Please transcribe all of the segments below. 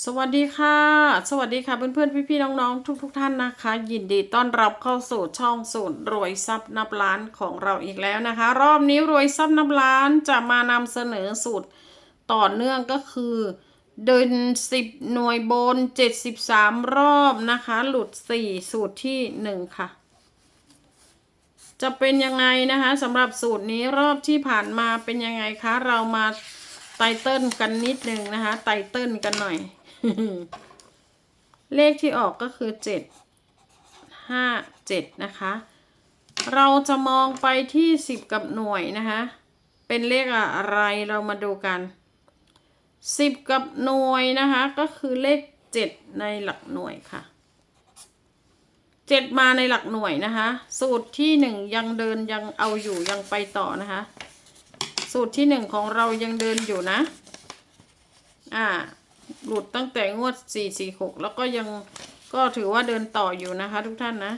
สวัสดีค่ะ สวัสดีค่ะเพื่อนๆ พี่ๆ น้องๆ ทุกๆทท่านนะคะ ยินดีต้อนรับเข้าสู่ช่องสูตรรวยทรัพย์นับล้านของเราอีกแล้วนะคะ รอบนี้รวยทรัพย์นับล้านจะมานำเสนอสูตรต่อเนื่องก็คือเดิน10หน่วยบน73รอบนะคะ หลุด4สูตรที่1ค่ะ จะเป็นยังไงนะคะสำหรับสูตรนี้รอบที่ผ่านมาเป็นยังไงคะ เรามาไตเติ้ลกันนิดนึงนะคะ ไตเติ้ลกันหน่อย เลขที่ออกก็คือเจ็ดห้าเจ็ดนะคะ เราจะมองไปที่สิบกับหน่วยนะคะ เป็นเลขอะไรเรามาดูกันสิบกับหน่วยนะคะ ก็คือเลขเจ็ดในหลักหน่วยค่ะเจ็ดมาในหลักหน่วยนะคะ สูตรที่หนึ่งยังเดินยังเอาอยู่ยังไปต่อนะคะ สูตรที่หนึ่งของเรายังเดินอยู่นะ อ่า หลุดตั้งแต่งวด 446 แล้วก็ยังก็ถือว่าเดินต่ออยู่นะคะทุกท่านนะ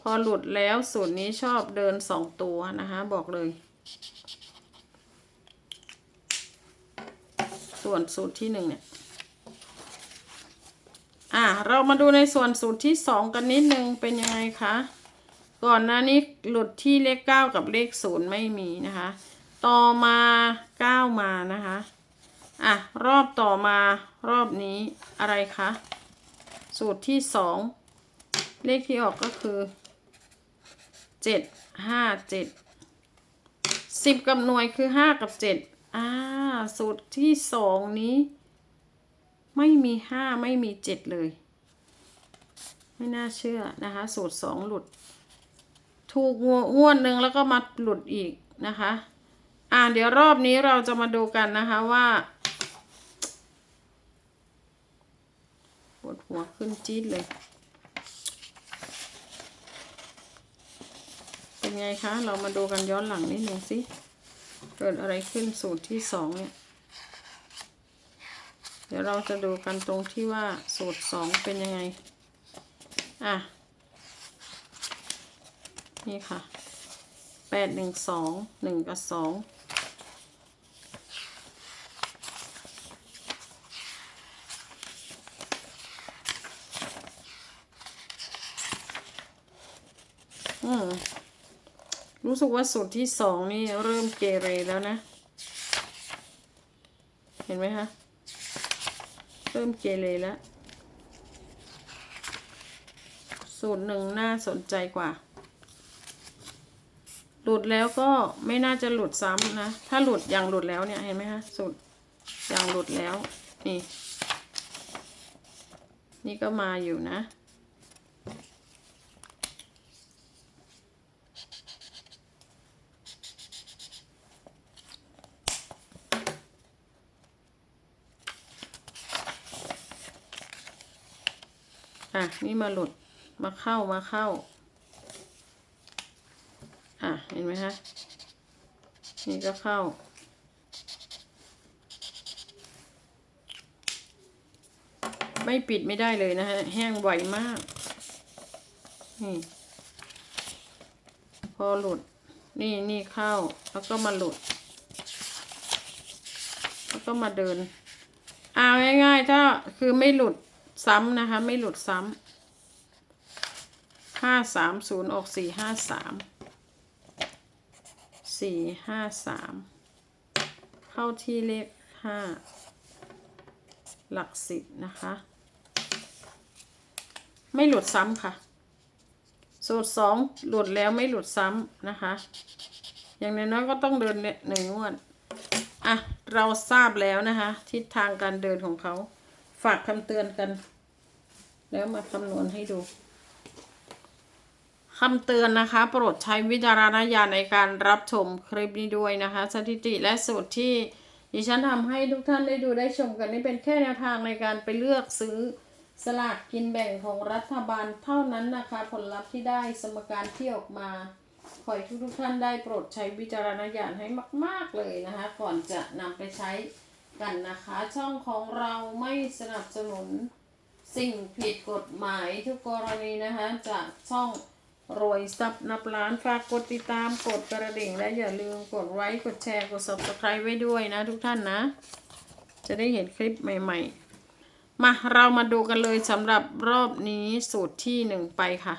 พอหลุดแล้วสูตรนี้ชอบเดิน 2 ตัวนะคะ บอกเลย ส่วนสูตรที่ 1 เนี่ย อะ เรามาดูในส่วนสูตรที่ 2 กันนิดนึงเป็นยังไงคะ ก่อนหน้านี้หลุดที่เลข 9 กับเลข 0 ไม่มีนะคะ ต่อมา 9 มานะคะ อะ รอบต่อมารอบนี้อะไรคะ สูตรที่สองเลขที่ออกก็คือเจ็ดห้าเจ็ดสิบกับหน่วยคือห้ากับเจ็ดอ่า สูตรที่สองนี้ ไม่มีห้าไม่มีเจ็ดเลย ไม่น่าเชื่อนะคะ สูตรสองหลุด ถูกงวงวดหนึ่งแล้วก็มาหลุดอีกนะคะ อ่าเดี๋ยวรอบนี้เราจะมาดูกันนะคะว่าปวด หัวขึ้นจี๊ดเลย เป็นไงคะ เรามาดูกันย้อนหลังนิดหนึ่งสิ เกิดอะไรขึ้นสูตรที่สองเนี่ย เดี๋ยวเราจะดูกันตรงที่ว่าสูตรสองเป็นยังไง อะ นี่ค่ะแปดหนึ่งสองหนึ่งกับสอง อืม รู้สึกว่าสูตรที่สองนี่เริ่มเกเรแล้วนะ เห็นไหมคะ เริ่มเกเรแล้ว สูตรหนึ่งน่าสนใจกว่า หลุดแล้วก็ไม่น่าจะหลุดซ้ำนะ ถ้าหลุดอย่างหลุดแล้วเนี่ย เห็นไหมคะ สูตรอย่างหลุดแล้ว นี่ นี่ก็มาอยู่นะ นี่มาหลุดมาเข้ามาเข้า อะ เห็นไหมคะนี่ก็เข้า ไม่ปิดไม่ได้เลยนะฮะ แห้งไวมาก นี่ พอหลุด นี่นี่เข้า แล้วก็มาหลุด แล้วก็มาเดินเอาง่ายๆถ้าคือไม่หลุดซ้ำนะคะ ไม่หลุดซ้ำ ห้าสามศูนย์ออกสี่ห้าสามสี่ห้าสามเข้าที่เลขห้าหลักสิบนะคะ ไม่หลุดซ้ำค่ะสูตรสองหลุดแล้วไม่หลุดซ้ำนะคะ อย่างน้อยๆก็ต้องเดินหนึ่งงวดอะ เราทราบแล้วนะคะ ทิศทางการเดินของเขา ฝากคำเตือนกัน แล้วมาคำนวณให้ดู คำเตือนนะคะ โปรดใช้วิจารณญาณในการรับชมคลิปนี้ด้วยนะคะ สถิติและสูตรที่ดิฉันทำให้ทุกท่านได้ดูได้ชมกันนี่เป็นแค่แนวทางในการไปเลือกซื้อสลากกินแบ่งของรัฐบาลเท่านั้นนะคะ ผลลัพธ์ที่ได้สมการที่ออกมา ขอให้ทุกทุกท่านได้โปรดใช้วิจารณญาณให้มาก ๆเลยนะคะ ก่อนจะนำไปใช้กันนะคะ ช่องของเราไม่สนับสนุนสิ่งผิดกฎหมายทุกกรณีนะคะจากช่อง รวยซับนับล้านฝากกดติดตามกดกระดิ่ง และอย่าลืมกดไลค์กดแชร์กด subscribe ไว้ด้วยนะทุกท่านนะ จะได้เห็นคลิปใหม่ ๆ มาเรามาดูกันเลยสำหรับรอบนี้สูตรที่หนึ่งไปค่ะ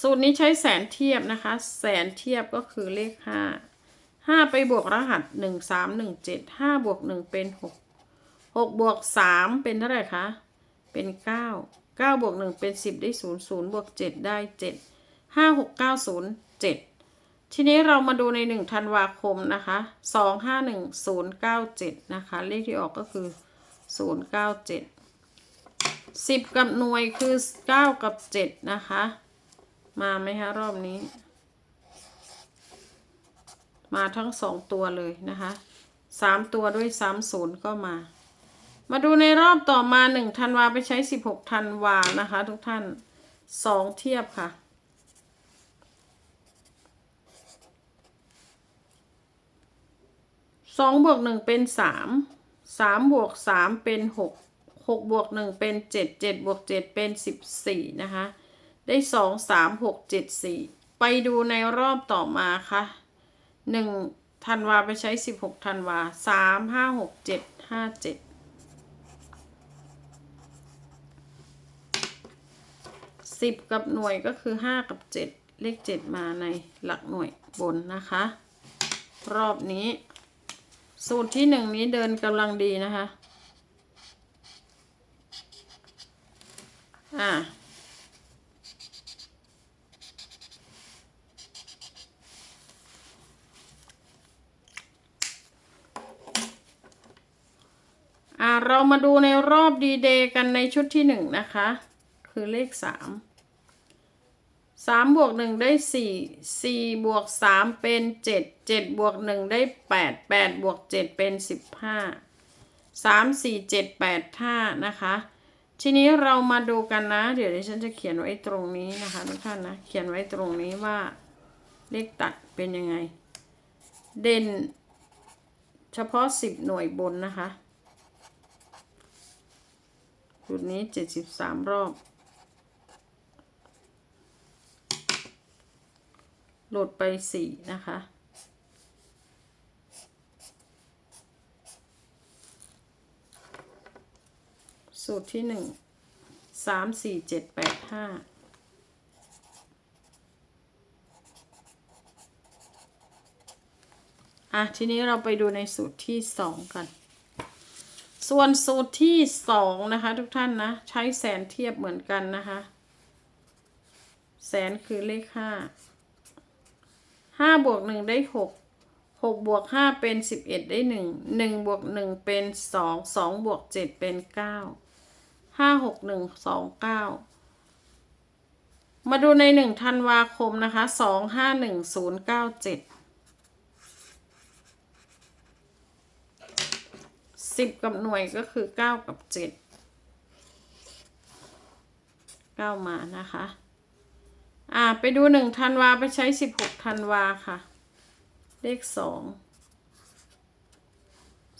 สูตรนี้ใช้แสนเทียบนะคะ แสนเทียบก็คือเลขห้าห้าไปบวกรหัสหนึ่งสามหนึ่งเจ็ดห้าบวกหนึ่งเป็นหกหกบวกสามเป็นเท่าไหร่คะเป็นเก้า เก้าบวกหนึ่งเป็นสิบได้ศูนย์ศูนย์บวกเจ็ดได้เจ็ดห้าหกเก้าศูนย์เจ็ดทีนี้เรามาดูในหนึ่งธันวาคมนะคะสองห้าหนึ่งศูนย์เก้าเจ็ดนะคะ เลขที่ออกก็คือศูนย์เก้าเจ็ดสิบกับหน่วยคือเก้ากับเจ็ดนะคะ มาไหมคะรอบนี้ มาทั้งสองตัวเลยนะคะสามตัวด้วยสามศูนย์ก็มา มาดูในรอบต่อมาหนึ่งธันวาไปใช้สิบหกธันวานะคะ ทุกท่านสองเทียบค่ะสองบวกหนึ่งเป็นสามสามบวกสามเป็นหกหกบวกหนึ่งเป็นเจ็ดเจ็ดบวกเจ็ดเป็นสิบสี่นะคะ ได้สองสามหกเจ็ดสี่ไปดูในรอบต่อมาค่ะหนึ่งธันวาไปใช้สิบหกธันวาสามห้าหกเจ็ดห้าเจ็ด สิบกับหน่วยก็คือห้ากับเจ็ดเลขเจ็ดมาในหลักหน่วยบนนะคะ รอบนี้ สูตรที่หนึ่งนี้เดินกำลังดีนะคะ อ่าอ่าเรามาดูในรอบดีเดย์กันในชุดที่หนึ่งนะคะ คือเลขสาม สามบวกหนึ่งได้สี่สี่บวกสามเป็นเจ็ดเจ็ดบวกหนึ่งได้แปดแปดบวกเจ็ดเป็นสิบห้าสามสี่เจ็ดแปดห้านะคะ ทีนี้เรามาดูกันนะ เดี๋ยวดิฉันจะเขียนไว้ตรงนี้นะคะทุกท่านนะ เขียนไว้ตรงนี้ว่าเลขตัดเป็นยังไง เด่น เฉพาะสิบหน่วยบนนะคะ จุดนี้เจ็ดสิบสามรอบ หลดไปสี่นะคะ สูตรที่หนึ่งสามสี่เจ็ดแปดห้าอะ ทีนี้เราไปดูในสูตรที่สองกัน ส่วนสูตรที่สองนะคะทุกท่านนะ ใช้แสนเทียบเหมือนกันนะคะ แสนคือเลขห้า ห้าบวกหนึ่งได้หกหกบวกห้าเป็นสิบเอ็ดได้หนึ่งหนึ่งบวกหนึ่งเป็นสองสองบวกเจ็ดเป็นเก้าห้าหกหนึ่งสองเก้ามาดูในหนึ่งธันวาคมนะคะสองห้าหนึ่งศูนย์เก้าเจ็ดสิบกับหน่วยก็คือเก้ากับเจ็ดเก้ามานะคะ อ่า ไปดูหนึ่งธันวาไปใช้สิบหกธันวาค่ะ เลขสอง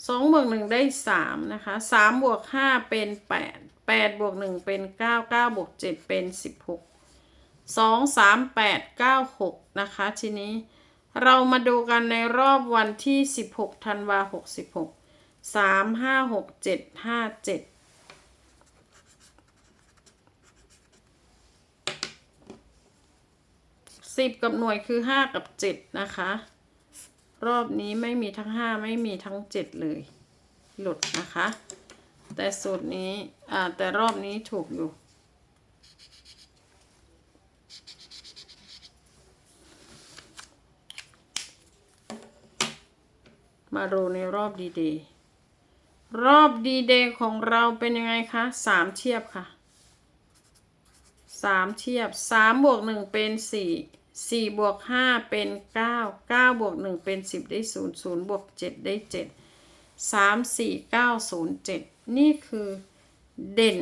สองบวกหนึ่งได้สามนะคะสามบวกห้าเป็นแปดแปดบวกหนึ่งเป็นเก้าเก้าบวกเจ็ดเป็นสิบหกสองสามแปดเก้าหกนะคะ ทีนี้เรามาดูกันในรอบวันที่สิบหกธันวาหกสิบหกสามห้าหกเจ็ดห้าเจ็ด สิบกับหน่วยคือห้ากับเจ็ดนะคะ รอบนี้ไม่มีทั้งห้าไม่มีทั้งเจ็ดเลย หลุดนะคะ แต่สูตรนี้อ่าแต่รอบนี้ถูกอยู่มาดูในรอบดีเดย์รอบดีเดย์ของเราเป็นยังไงคะสามเทียบค่ะสามเทียบสามบวกหนึ่งเป็นสี่ สี่บวกห้าเป็นเก้าเก้าบวกหนึ่งเป็นสิบได้ศูนย์ศูนย์บวกเจ็ดได้เจ็ดสามสี่เก้าศูนย์เจ็ดนี่คือเด่น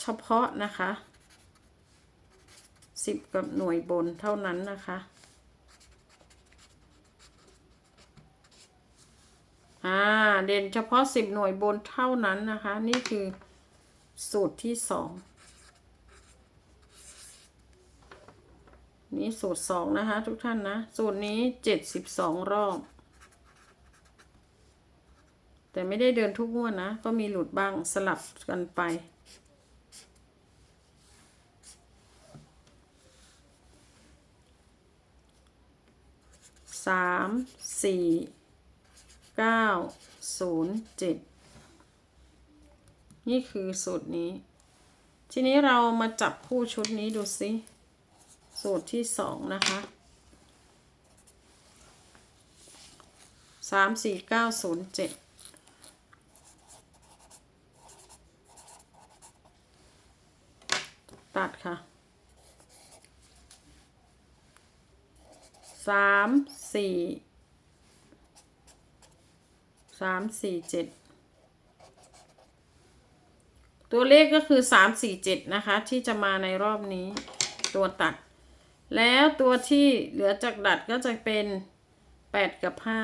เฉพาะนะคะสิบกับหน่วยบนเท่านั้นนะคะอ่าเด่นเฉพาะสิบหน่วยบนเท่านั้นนะคะ นี่คือสูตรที่สอง นี่สูตรสองนะคะ ทุกท่านนะ สูตรนี้เจ็ดสิบสองรอบ แต่ไม่ได้เดินทุกงวดนะ ก็มีหลุดบ้างสลับกันไป สาม สี่ เก้า ศูนย์เจ็ด นี่คือสูตรนี้ ทีนี้เรามาจับคู่ชุดนี้ดูสิ สูตรที่สองนะคะสามสี่เก้าศูนย์เจ็ดตัดค่ะสามสี่สามสี่เจ็ดตัวเลขก็คือสามสี่เจ็ดนะคะ ที่จะมาในรอบนี้ตัวตัด แล้วตัวที่เหลือจากดัดก็จะเป็นแปดกับห้า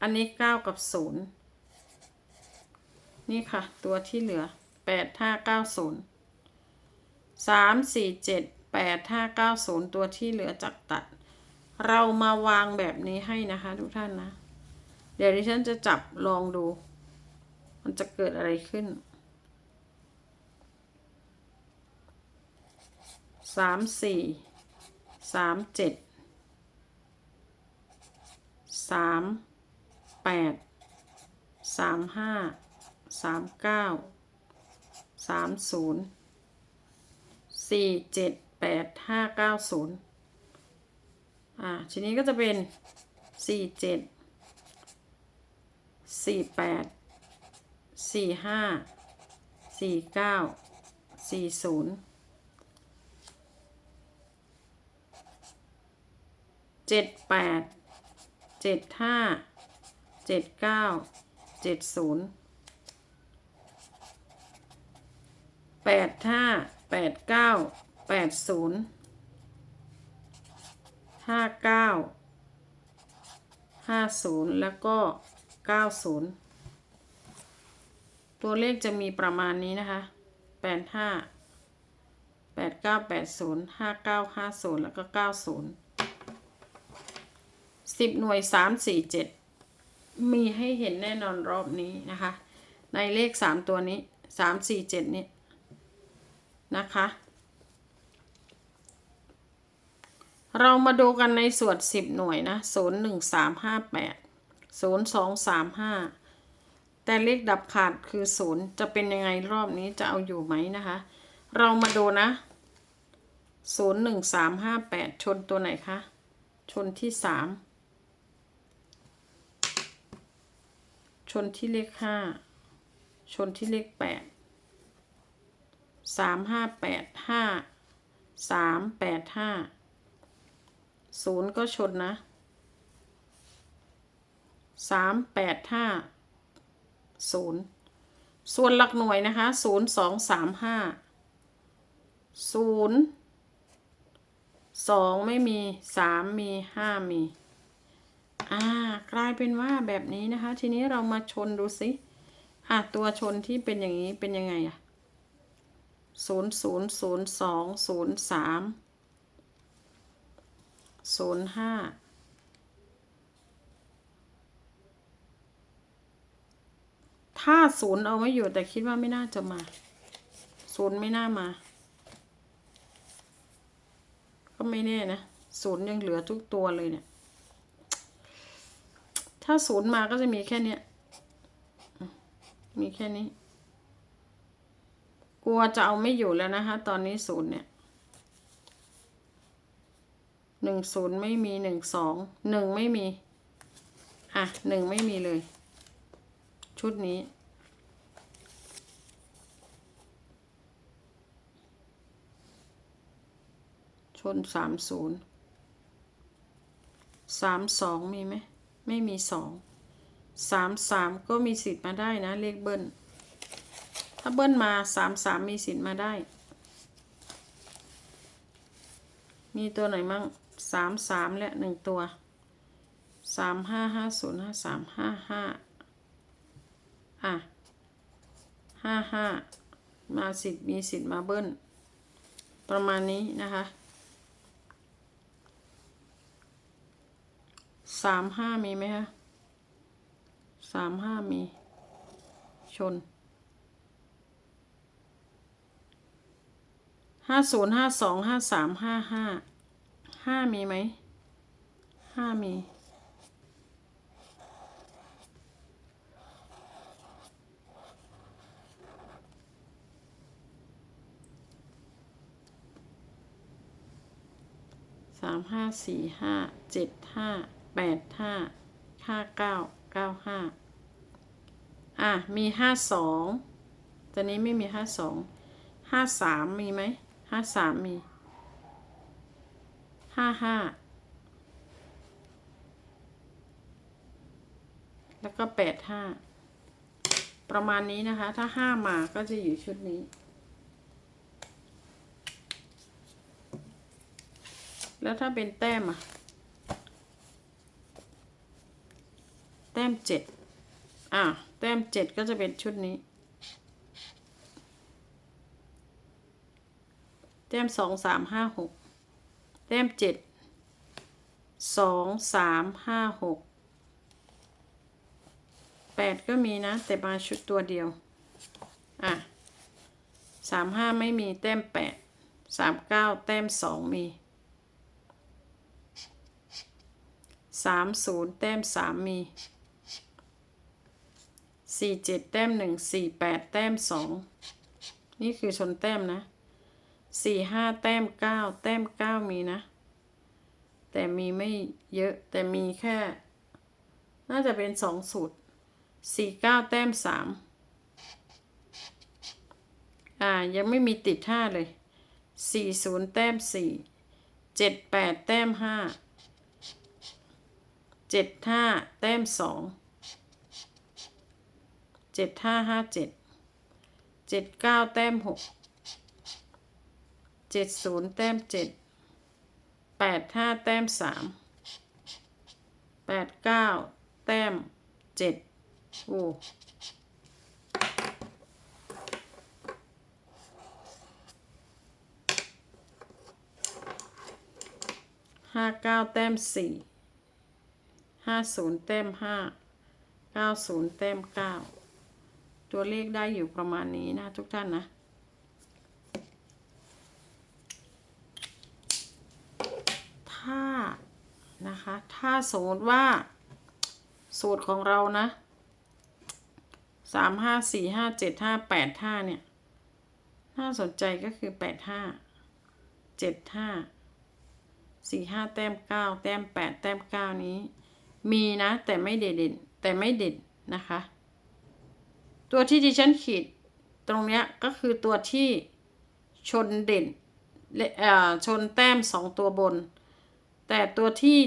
อันนี้เก้ากับศูนย์นี่ค่ะ ตัวที่เหลือแปดห้าเก้าศูนย์สามสี่เจ็ดแปดห้าเก้าศูนย์ตัวที่เหลือจากตัด เรามาวางแบบนี้ให้นะคะทุกท่านนะ เดี๋ยวดิฉันจะจับลองดู มันจะเกิดอะไรขึ้น สามสี่สามเจ็ดสามแปดสามห้าสามเก้าสามศูนย์สี่เจ็ดแปดห้าเก้าศูนย์อ่าทีนี้ก็จะเป็นสี่เจ็ดสี่แปดสี่ห้าสี่เก้าสี่ศูนย์ เจ็ดแปดเจ็ดห้าเจ็ดเก้าเจ็ดศูนย์แปดห้าแปดเก้าแปดศูนย์ห้าเก้าห้าศูนย์แล้วก็เก้าศูนย์ตัวเลขจะมีประมาณนี้นะคะแปดห้าแปดเก้าแปดศูนย์ห้าเก้าห้าศูนย์แล้วก็เก้าศูนย์ สิบหน่วยสามสี่เจ็ดมีให้เห็นแน่นอนรอบนี้นะคะ ในเลขสามตัวนี้สามสี่เจ็ดนี้นะคะ เรามาดูกันในส่วนสิบหน่วยนะศูนย์หนึ่งสามห้าแปดศูนย์สองสามห้าแต่เลขดับขาดคือศูนย์จะเป็นยังไงรอบนี้จะเอาอยู่ไหมนะคะ เรามาดูนะศูนย์หนึ่งสามห้าแปดชนตัวไหนคะ ชนที่สาม ชนที่เลขห้าชนที่เลขแปดสามห้าแปดห้าสามแปดห้าศูนย์ก็ชนนะสามแปดห้าศูนย์ส่วนหลักหน่วยนะคะศูนย์สองสามห้าศูนย์สองไม่มีสามมีห้ามี อ่ากลายเป็นว่าแบบนี้นะคะ ทีนี้เรามาชนดูสิอะตัวชนที่เป็นอย่างนี้เป็นยังไงอะศูนย์ศูนย์ศูนย์สองศูนย์สามศูนย์ห้าถ้าศูนย์เอาไม่อยู่แต่คิดว่าไม่น่าจะมาศูนย์ไม่น่ามา ก็ไม่แน่นะศูนย์ยังเหลือทุกตัวเลยเนี่ย ถ้าศูนย์มาก็จะมีแค่เนี้ย มีแค่นี้ กลัวจะเอาไม่อยู่แล้วนะคะ ตอนนี้ศูนย์เนี่ยหนึ่งศูนย์ไม่มีหนึ่งสองหนึ่งไม่มี อะหนึ่งไม่มีเลย ชุดนี้ชนสามศูนย์สามสองมีไหม ไม่มีสองสามสามก็มีสิทธิ์มาได้นะ เลขเบิ้ลถ้าเบิ้ลมาสามสามมีสิทธิ์มาได้ มีตัวไหนมั่งสามสามและหนึ่งตัวสามห้าห้าศูนย์ห้าสามห้าห้าอะห้าห้ามาสิทธิ์มีสิทธิ์มาเบิ้ลประมาณนี้นะคะ สามห้ามีไหมคะสามห้ามี ชนห้าศูนย์ห้าสองห้าสามห้าห้าห้ามีไหมห้ามีสามห้าสี่ห้าเจ็ดห้า แปดห้าห้าเก้าเก้าห้าอะ มีห้าสองตอนนี้ไม่มีห้าสองห้าสามมีไหมห้าสามมีห้าห้าแล้วก็แปดห้าประมาณนี้นะคะ ถ้าห้ามาก็จะอยู่ชุดนี้ แล้วถ้าเป็นแต้มอะ ต้มเจ็ดอะแต้มเจ็ดก็จะเป็นชุดนี้ แต้มสองสามห้าหกแต้มเจ็ดสองสามห้าหกแปดก็มีนะ แต่มาชุดตัวเดียว อะสามห้าไม่มีแต้มแปดสามเก้าแต้มสองมีสามศูนย์แต้มสามมี สี่เจ็ดแต้มหนึ่งสี่แปดแต้มสองนี่คือชนแต้มนะสี่ห้าแต้มเก้าแต้มเก้ามีนะ แต่มีไม่เยอะแต่มีแค่ น่าจะเป็นสองสูตรสี่เก้าแต้มสามอ่า ยังไม่มีติดห้าเลยสี่ศูนย์แต้มสี่เจ็ดแปดแต้มห้าเจ็ดห้าแต้มสอง เจ็ดห้าห้าเจ็ดเจ็ดเก้าแต้มหกเจ็ดศูนย์แต้มเจ็ดแปดห้าแต้มสามแปดเก้าแต้มเจ็ดโอ้ห้าเก้าแต้มสี่ห้าศูนย์แต้มห้าเก้าศูนย์แต้มเก้า ตัวเลขได้อยู่ประมาณนี้นะทุกท่านนะ ถ้านะคะ ถ้าสมมติว่าสูตรของเรานะสามห้าสี่ห้าเจ็ดห้าแปดห้าเนี่ย น่าสนใจก็คือแปดห้าเจ็ดห้าสี่ห้าแต้มเก้าแต้มแปดแต้มเก้านี้ มีนะแต่ไม่เด่นแต่ไม่เด่นนะคะ ตัวที่ดิฉันขีดตรงเนี้ยก็คือตัวที่ชนเด่นและชนแต้มสองตัวบน แต่ตัวที่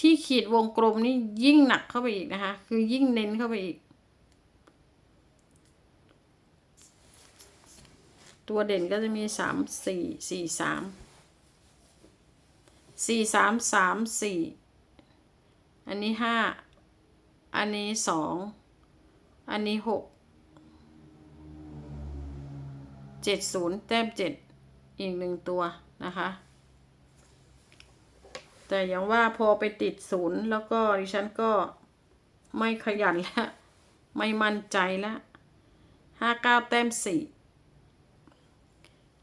ที่ขีดวงกลมนี่ยิ่งหนักเข้าไปอีกนะคะ คือยิ่งเน้นเข้าไปอีก ตัวเด่นก็จะมีสามสี่สี่สามสี่สามสามสี่อันนี้ห้าอันนี้สองอันนี้หก เจ็ดศูนย์แต้มเจ็ดอีกหนึ่งตัวนะคะ แต่อย่างว่าพอไปติดศูนย์แล้วก็ดิฉันก็ไม่ขยันแล้ว ไม่มั่นใจแล้วห้าเก้าแต้มสี่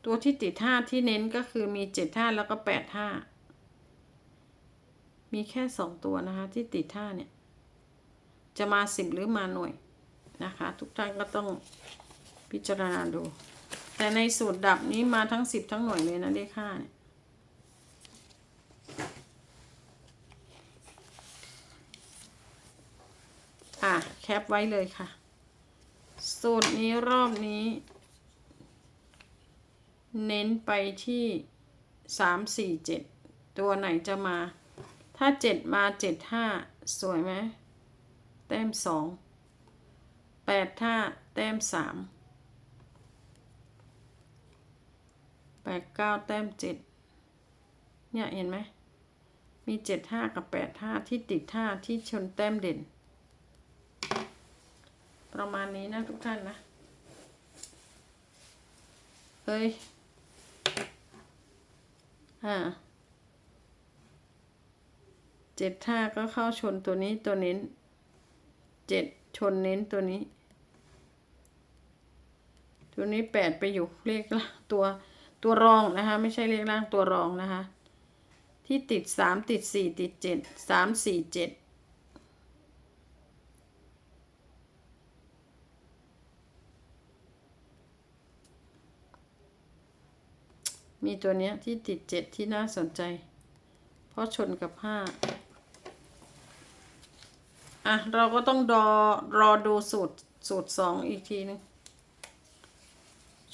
ตัวที่ติดห้าที่เน้นก็คือมีเจ็ดห้าแล้วก็แปดห้ามีแค่สองตัวนะคะ ที่ติดห้าเนี่ย จะมาสิบหรือมาหน่วยนะคะ ทุกท่านก็ต้องพิจารณาดู แต่ในสูตรดับนี้มาทั้งสิบทั้งหน่วยเลยนะเลขห้าเนี่ยอะแคปไว้เลยค่ะ สูตรนี้รอบนี้ เน้นไปที่สามสี่เจ็ดตัวไหนจะมา ถ้าเจ็ดมาเจ็ดห้าสวยไหมแต้มสองแปดห้าแต้มสาม แปดเก้าแต้มเจ็ดเนี่ยเห็นไหมมีเจ็ดห้ากับแปดห้าที่ติดห้าที่ชนแต้มเด่น ประมาณนี้นะทุกท่านนะเฮ้ยอ่าเจ็ดห้าก็เข้าชนตัวนี้ตัวเน้นเจ็ดชนเน้นตัวนี้ ตัวนี้แปดไปอยู่เลขละตัว ตัวรองนะคะ ไม่ใช่เลขล่างตัวรองนะคะ ที่ติดสามติดสี่ติดเจ็ดสามสี่เจ็ดมีตัวเนี้ยที่ติดเจ็ดที่น่าสนใจ เพราะชนกับห้าอะ เราก็ต้องรอรอดูสูตรสูตรสองอีกทีนึง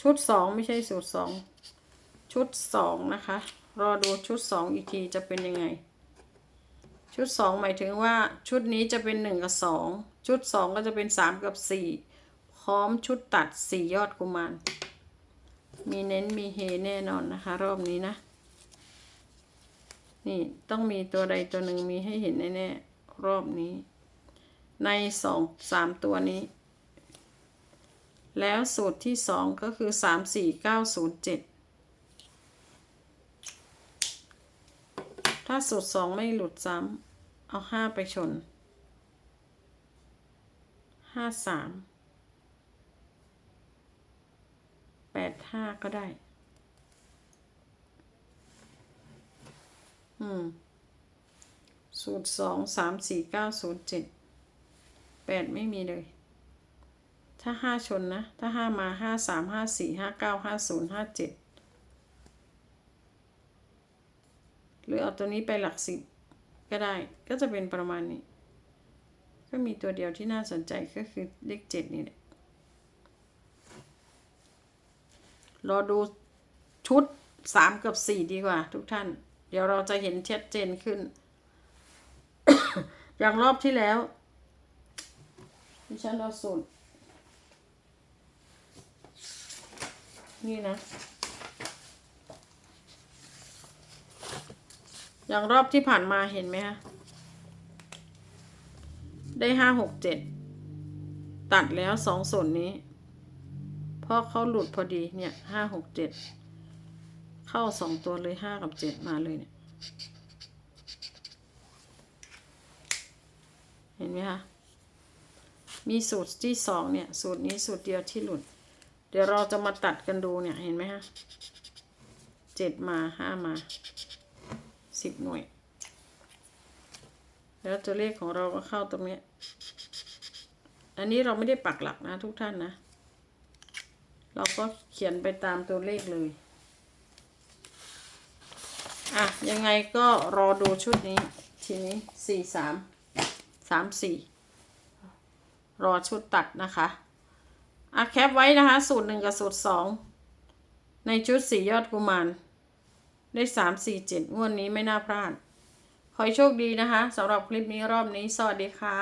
ชุดสองไม่ใช่สูตรสอง ชุดสองนะคะ รอดูชุดสองอีกทีจะเป็นยังไง ชุดสองหมายถึงว่าชุดนี้จะเป็นหนึ่งกับสองชุดสองก็จะเป็นสามกับสี่พร้อมชุดตัดสี่ยอดกุมารมีเน้นมีเฮแน่นอนนะคะ รอบนี้นะ นี่ต้องมีตัวใดตัวหนึ่งมีให้เห็นแน่ๆรอบนี้ ในสองสามตัวนี้ แล้วสูตรที่สองก็คือสามสี่เก้าศูนย์เจ็ด ถ้าสูตรสองไม่หลุดซ้ำเอาห้าไปชนห้าสามแปดห้าก็ได้ อืมสูตรสองสามสี่เก้าศูนย์เจ็ดแปดไม่มีเลย ถ้าห้าชนนะ ถ้าห้ามาห้าสามห้าสี่ห้าเก้าห้าศูนย์ห้าเจ็ด หรือเอาตัวนี้ไปหลักสิบก็ได้ ก็จะเป็นประมาณนี้ ก็มีตัวเดียวที่น่าสนใจก็คือเลขเจ็ดนี่แหละ รอดูชุดสามกับสี่ดีกว่า ทุกท่าน เดี๋ยวเราจะเห็นชัดเจนขึ้น อย่างรอบที่แล้วดิฉันเอาสูตรนี่นะ อย่างรอบที่ผ่านมาเห็นไหมคะได้ห้าหกเจ็ดตัดแล้วสองส่วนนี้เพราะเขาหลุดพอดีเนี่ยห้าหกเจ็ดเข้าสองตัวเลยห้ากับเจ็ดมาเลยเนี่ยเห็นไหมคะมีสูตรที่สองเนี่ยสูตรนี้สูตรเดียวที่หลุด เดี๋ยวเราจะมาตัดกันดูเนี่ยเห็นไหมฮะเจ็ดมาห้ามา สิบหน่วย แล้วตัวเลขของเราก็เข้าตรงนี้ อันนี้เราไม่ได้ปักหลักนะทุกท่านนะ เราก็เขียนไปตามตัวเลขเลย อะ ยังไงก็รอดูชุดนี้ ทีนี้สี่สามสามสี่รอชุดตัดนะคะอะแคปไว้นะคะ สูตรหนึ่งกับสูตรสองในชุดสี่ยอดกุมาร ได้สามสี่เจ็ดงวดนี้ไม่น่าพลาด ขอให้โชคดีนะคะสำหรับคลิปนี้รอบนี้ สวัสดีค่ะ